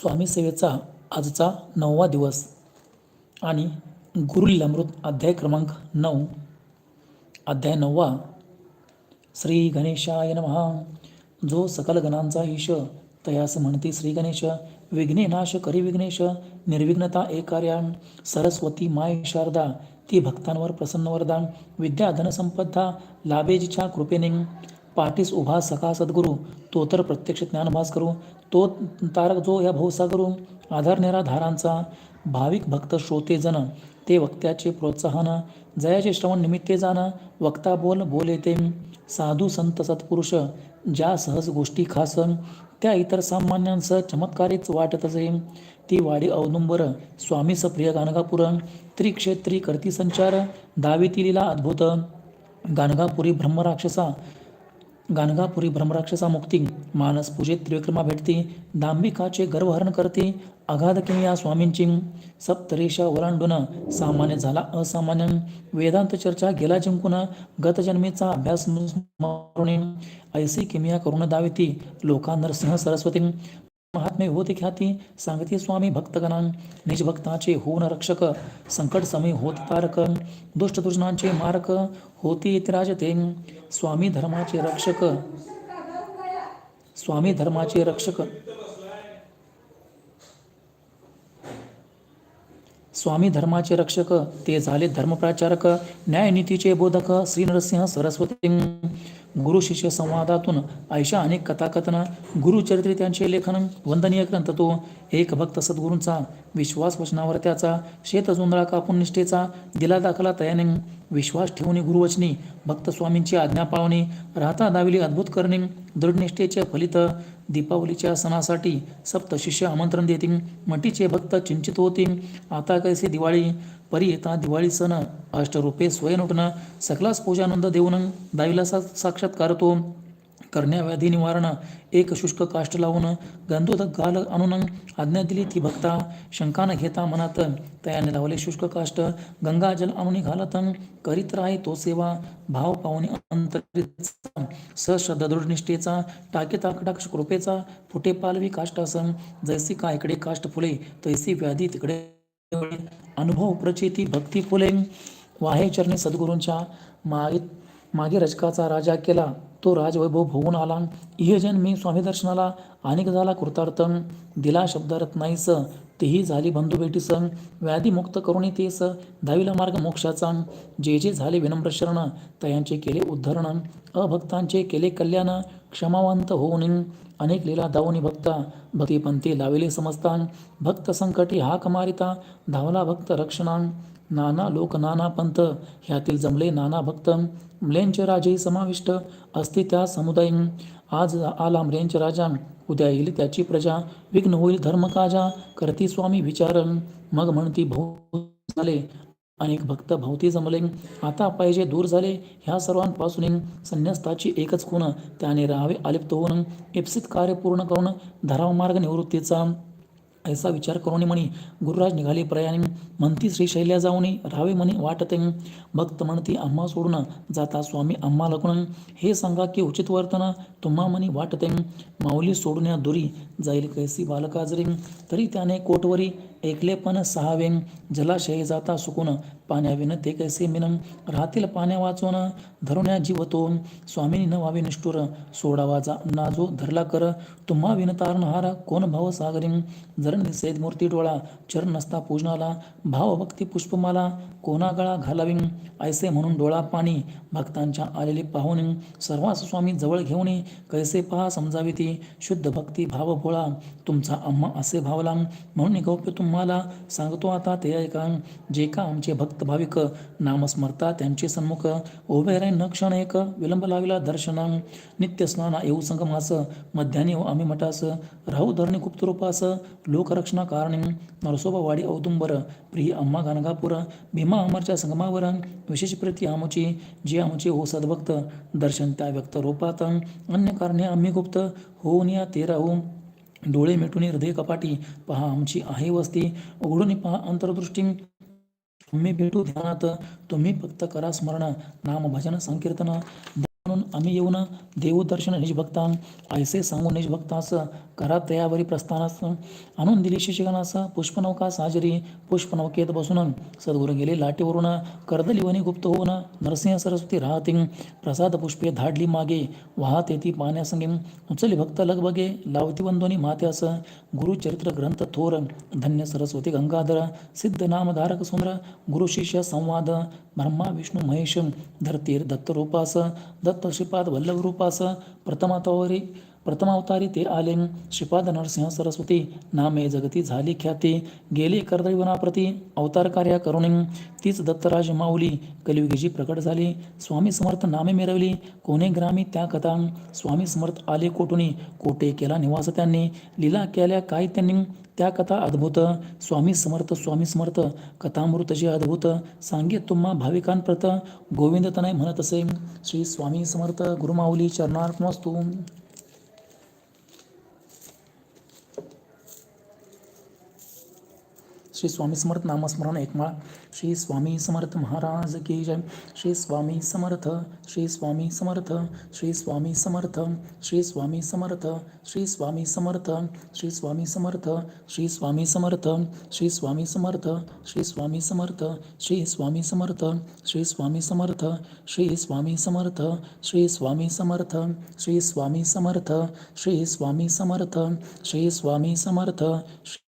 स्वामी सेवेचा आजचा नववा दिवस आणि गुरुलीलामृत अध्याय क्रमांक नऊ अध्याय नववा. श्री गणेशाय नमहा जो सकल गणांचा ईश तयास म्हणते श्री गणेश. विघ्नेनाश करी विघ्नेश निर्विघ्नता एकार्या. सरस्वती माय शारदा ती भक्तांवर प्रसन्न वरदा. विद्या धनसंपदा लाभेजच्या कृपेने. पाठीस उभा सखा सद्गुरू तो तर प्रत्यक्ष ज्ञानभास करू. तो तारक जो या भवसागरू आधार निराधारांचा भाविक भक्त श्रोते जन ते वक्त्याचे प्रोत्साहन जयाचे श्रवण निमित्ते जाण वक्ता बोल बोले ते. साधू संत सत्पुरुष ज्या सहज गोष्टी खास त्या इतर सामान्यांसह चमत्कारीच वाटत असे. ती वाडी अवनुंबर स्वामी सप्रिय गाणगापूर त्रिक्षेत्री करती संचार दाविती लीला अद्भुत. गाणगापुरी ब्रह्मराक्षसा गाणगापुरी ब्रह्मराक्षसा मुक्ती मानस पूजेत त्रिविक्रमा भेटते दांबिकाचे गर्वहरण करते अगाध किमिया स्वामींची सप्तरेषा ओलांडून सामान्य झाला असामान्य वेदांत चर्चा गेला जिंकून गतजन्मीचा अभ्यास ऐसी किमिया करून दाविती लोका नरसिंह सरस्वती महात्मे होते ख्याती सांगते स्वामी भक्तगणां निजभक्ताचे होऊन रक्षक संकट समय होत तारक दुष्टदुर्जनांचे मारक होती इतिराज स्वामी धर्माचे रक्षक. स्वामी धर्माचे रक्षक. स्वामी धर्माचे रक्षक ते झाले धर्मप्रचारक न्यायनीतीचे बोधक श्री नरसिंह सरस्वती. गुरु शिष्य संवादातून ऐशा अनेक कथाकथनं गुरुचरित्रे त्यांचे लेखन वंदनीय ग्रंथ तो एक भक्त सद्गुरूंचा विश्वास वचनावर त्याचा शेतजुंधळा कापून निष्ठेचा दिला दाखला तयाने विश्वास ठेवणे गुरुवचनी भक्त स्वामींची आज्ञा पाळणे राहता दाविली अद्भुत करणे दृढनिष्ठेचे फलित दीपावलीच्या सणासाठी सप्त शिष्य आमंत्रण देतील मटीचे भक्त चिंचित होतील आता कैसे दिवाळी? परी येता दिवाळी सण. अष्टरूपे स्वयं उठणं सकलास पूजानंद देऊन. दाविला सा साक्षात्कारतो करण्याव्याधी करण्या व्याधी निवारण एक शुष्क काष्ट लावून गंधोदक घाल आणून आज्ञा दिली ती भक्ता. शंका न घेता मनात तयाने लावले शुष्क काष्ट. गंगाजल आणून घालत करीत राही तो सेवा. भाव पाहुणे अंतरित. सश्रद्धा दृढनिष्ठेचा टाके ताकटाक्ष कृपेचा. फुटे पालवी काष्टासन जैसी का इकडे काष्ट फुले तैसी व्याधी तिकडे अनुभव प्रचिती भक्ती फुले. वाहे चरणी सद्गुरूंच्या मागे मागे रजकाचा राजा केला. तो राजवैभव भोगून आला. इहजन मी स्वामी दर्शनाला अनेक झाला कृतार्थ. दिला शब्दरत्नाईस. तेही झाली बंधू संग व्याधीमुक्त करुणी तेस धाविला मार्ग मोक्षाचा. जे जे झाले विनम्र शरण तयांचे केले उद्धरण. अभक्तांचे केले कल्याण क्षमावंत होऊन. अनेक लीला दावनी भक्ता भक्तीपंथी लाविले समजतान. भक्त संकटी हाक मारिता धावला भक्त रक्षणा. नाना लोक नाना पंथ ह्यातील जमले नाना भक्त. म्लेंचे राजे समाविष्ट असते त्या समुदाय आज आला म्रेंच राजा उद्या येईल त्याची प्रजा विघ्न होईल धर्म काजा करती स्वामी विचार मग म्हणती भाऊ झाले. अनेक भक्त भोवती जमले. आता पाहिजे दूर झाले. ह्या सर्वांपासून संन्यस्ताची एकच खूण त्याने राहावे अलिप्त होऊन इप्सित कार्य पूर्ण करून धराव मार्ग निवृत्तीचा. ऐसा विचार करून म्हणी गुरुराज निघाले प्रयाणी म्हणती श्रीशैल्या जाऊनी राहावे म्हणे वाटते भक्त म्हणती आम्हा सोडून जाता स्वामी आम्हा लग्न हे सांगा की उचित वर्तन तुम्हा म्हणी वाटते. माऊली सोडून दुरी जाईल कैसी बालकाजरी. तरी त्याने कोटवरी ऐकले पण जलाशय जाता सुकून पाण्याविन ते कैसे मिनम? राहतील पाण्या वाचून धरुण्या जीवतो स्वामीनी न व्हावे निष्ठुर सोडावा जा नाजो धरला कर. तुम्हा विनतारणहार कोण भाव सागरी जरण निषेध मूर्ती डोळा चरण नसता पूजनाला. भाव भक्ती पुष्पमाला कोणा गळा घालावी ऐसे म्हणून डोळा पाणी भक्तांच्या आलेली पाहुणे सर्वास स्वामी जवळ घेऊन कैसे पहा समजावी ती? शुद्ध भक्ती भाव भोळा तुमचा अम्मा असे भावला. म्हणून गौप्य तुम तुम्हाला सांगतो आता ते ऐका. जे का आमचे भक्त भाविक नामस्मरता त्यांचे सन्मुख उभे राहीन न क्षण एक विलंब लाविला दर्शना. नित्य स्नाना येऊ संगमास मध्याने आम्ही मठास. राहू धरणी गुप्त रूपास लोकरक्षणा कारणी. नरसोबा वाडी औदुंबर प्रिय अम्मा गाणगापूर भीमा अमरच्या संगमावर. विशेष प्रती आमची जे आमचे हो सद्भक्त दर्शन त्या व्यक्त रूपात. अन्य कारणे आम्ही गुप्त होऊन या ते राहू. डोळे मिटून हृदय कपाटी पहा आमची आहे वस्ती. उघडून पहा अंतर्दृष्टी. तुम्ही भेटू ध्यानात. तुम्ही फक्त करा स्मरण. नाम भजन संकीर्तन. आम्ही येऊन देवदर्शन निजभक्तान ऐसे सांगून निजभक्तास करा तयावरी प्रस्थानास आणून दिली. शिशिगणास पुष्पनौका साजरी पुष्पनौकेत बसून सद्गुरू गेले. लाटेवरून कर्दलिवनी गुप्त होऊन नरसिंह सरस्वती राहती. प्रसाद पुष्पे धाडली मागे. वाहत येती पाण्यासंगे. उचली भक्त लगबगे. लावती वंदोनी मात्यास. गुरुचरित्र ग्रंथ थोर. धन्य सरस्वती गंगाधर. सिद्ध नामधारक सुंदर. गुरु शिष्य संवाद. ब्रह्मा विष्णू महेश. धरतीर दत्तरूपास दत्त ಋಷಿಪಾದ ವಲ್ಲಭರೂಪಾಸ ಪ್ರಥಮತೋರಿ प्रथमावतारी ते आले. श्रीपाद नरसिंह सरस्वती नामे जगती झाली ख्याती. गेली कर्दळीवनाप्रती अवतार कार्या करुणी. तीच दत्तराज माऊली कलियुगीची प्रकट झाली. स्वामी समर्थ नामे मिरवली. कोणे ग्रामी त्या कथा. स्वामी समर्थ आले कोठुनी कोटे केला निवास त्यांनी. लीला केल्या काय त्यांनी? त्या कथा अद्भुत. स्वामी समर्थ स्वामी समर्थ कथामृतची अद्भुत. सांगे तुम्हा भाविकांप्रत. गोविंद तनय म्हणत असे. श्री स्वामी समर्थ गुरुमाऊली चरणार्पणस्तु श्री स्वामी समर्थ नामस्मरण एकमाळ श्री स्वामी समर्थ महाराज की जय श्री स्वामी समर्थ श्री स्वामी समर्थ श्री स्वामी समर्थ श्री स्वामी समर्थ श्री स्वामी समर्थ श्री स्वामी समर्थ श्री स्वामी समर्थ श्री स्वामी समर्थ श्री स्वामी समर्थ श्री स्वामी समर्थ श्री स्वामी समर्थ श्री स्वामी समर्थ श्री स्वामी समर्थ श्री स्वामी समर्थ श्री स्वामी समर्थ श्री स्वामी समर्थ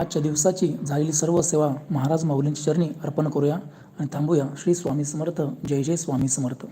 आजच्या दिवसाची झालेली सर्व सेवा महाराज माऊलींच्या चरणी अर्पण करूया आणि थांबूया. श्री स्वामी समर्थ. जय जय स्वामी समर्थ.